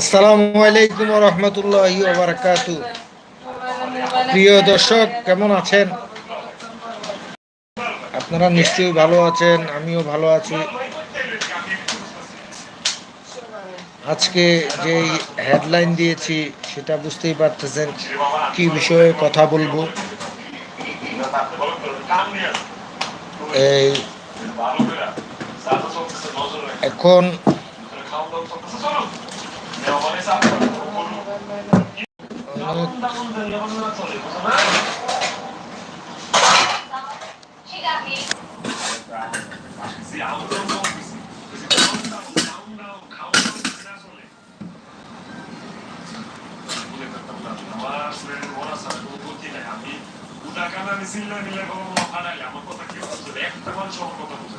আসসালামু আলাইকুম রহমতুল্লাহি ওবরাকাত প্রিয় দর্শক, কেমন আছেন? আপনারা নিশ্চয়ই ভালো আছেন, আমিও ভালো আছি। আজকে যে হেডলাইন দিয়েছি, সেটা বুঝতেই পারতেছেন কি বিষয়ে কথা বলব। এই এখন অনেক আমার কথা কি একটা মানুষ আমার কথা বুঝে